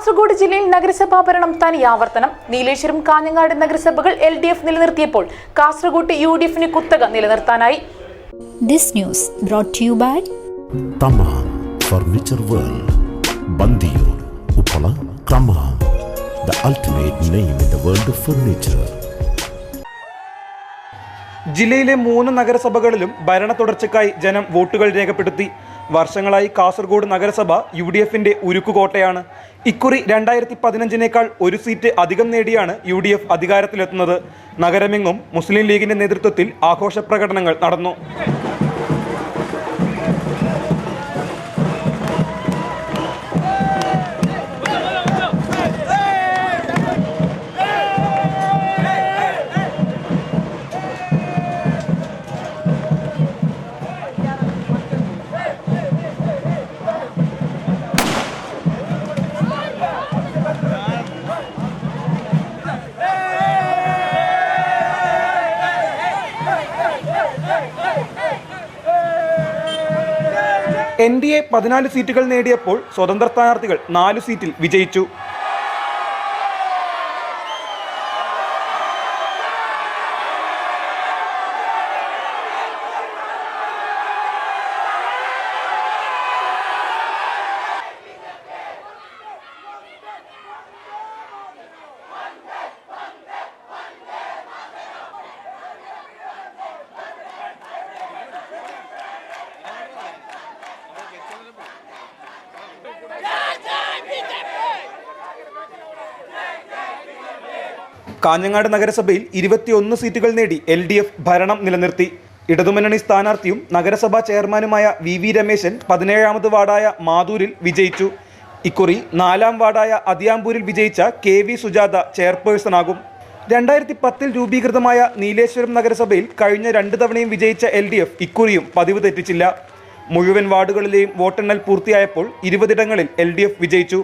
കാസർഗോഡ് ജില്ലയിൽ നഗരസഭാ ഭരണം തനിയാവർത്തനം നീലേശ്വരം കാഞ്ഞങ്ങാട് നഗരസഭകൾ എൽ ഡി എഫ് നിലനിർത്തിയപ്പോൾ കാസർഗോഡ് യു ഡി എഫിന് കുത്തക നിലനിർത്താനായി this news you by Thamam furniture world Bandiyur Uppala Thamam. The ultimate name in the world of furniture ജില്ലയിലെ മൂന്ന് നഗരസഭകളിലും ഭരണ തുടർച്ചയ്ക്കായി ജനം വോട്ടുകൾ രേഖപ്പെടുത്തി. വർഷങ്ങളായി കാസർഗോഡ് നഗരസഭ യു ഡി എഫിന്റെ ഉരുക്കുകോട്ടയാണ്. ഇക്കുറി രണ്ടായിരത്തി പതിനഞ്ചിനേക്കാൾ ഒരു സീറ്റ് അധികം നേടിയാണ് യു ഡി എഫ് അധികാരത്തിലെത്തുന്നത്. നഗരമെങ്ങും മുസ്ലിം ലീഗിന്റെ നേതൃത്വത്തിൽ ആഘോഷ പ്രകടനങ്ങൾ നടന്നു. എൻ ഡി എ പതിനാല് സീറ്റുകൾ നേടിയപ്പോൾ സ്വതന്ത്ര സ്ഥാനാർത്ഥികൾ നാല് സീറ്റിൽ വിജയിച്ചു. കാഞ്ഞങ്ങാട് നഗരസഭയിൽ ഇരുപത്തിയൊന്ന് സീറ്റുകൾ നേടി എൽ ഡി എഫ് ഭരണം നിലനിർത്തി. ഇടതുമുന്നണി സ്ഥാനാർത്ഥിയും നഗരസഭാ ചെയർമാനുമായ വി വി രമേശൻ പതിനേഴാമത് വാർഡായ മാതൂരിൽ വിജയിച്ചു. ഇക്കുറി നാലാം വാർഡായ അതിയാമ്പൂരിൽ വിജയിച്ച കെ വി സുജാത ചെയർപേഴ്സണാകും രണ്ടായിരത്തി പത്തിൽ രൂപീകൃതമായ നീലേശ്വരം നഗരസഭയിൽ കഴിഞ്ഞ രണ്ട് തവണയും വിജയിച്ച എൽ ഡി എഫ് ഇക്കുറിയും പതിവ് തെറ്റിച്ചില്ല. മുഴുവൻ വാർഡുകളിലെയും വോട്ടെണ്ണൽ പൂർത്തിയായപ്പോൾ ഇരുപതിടങ്ങളിൽ എൽ ഡി എഫ് വിജയിച്ചു.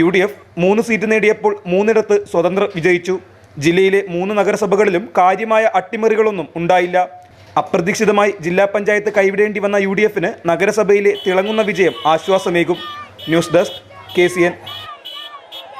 യു ഡി എഫ് മൂന്ന് സീറ്റ് നേടിയപ്പോൾ മൂന്നിടത്ത് സ്വതന്ത്രർ വിജയിച്ചു. ജില്ലയിലെ മൂന്ന് നഗരസഭകളിലും കാര്യമായ അട്ടിമറികളൊന്നും ഉണ്ടായില്ല. അപ്രതീക്ഷിതമായി ജില്ലാ പഞ്ചായത്ത് കൈവിടേണ്ടി വന്ന യു നഗരസഭയിലെ തിളങ്ങുന്ന വിജയം ആശ്വാസമേകും. News desk K